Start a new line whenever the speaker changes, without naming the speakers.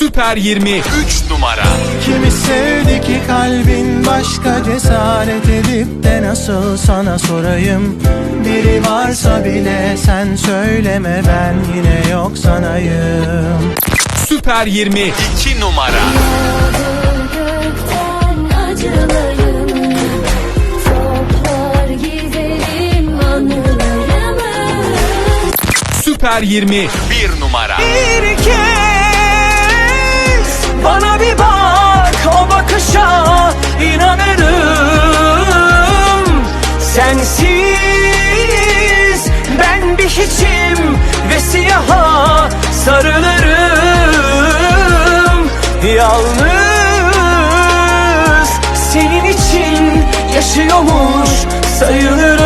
Süper 20 3 numara.
Kimi sevdi ki kalbin başka cesaret edip de nasıl sana sorayım? Biri varsa bile sen söyleme ben yine yok sanayım.
Süper 20 2 numara. Süper 20 1 numara.
Bir kez Sensiz ben bir hiçim ve siyaha sarılırım. Yalnız senin için yaşıyormuş sayılırım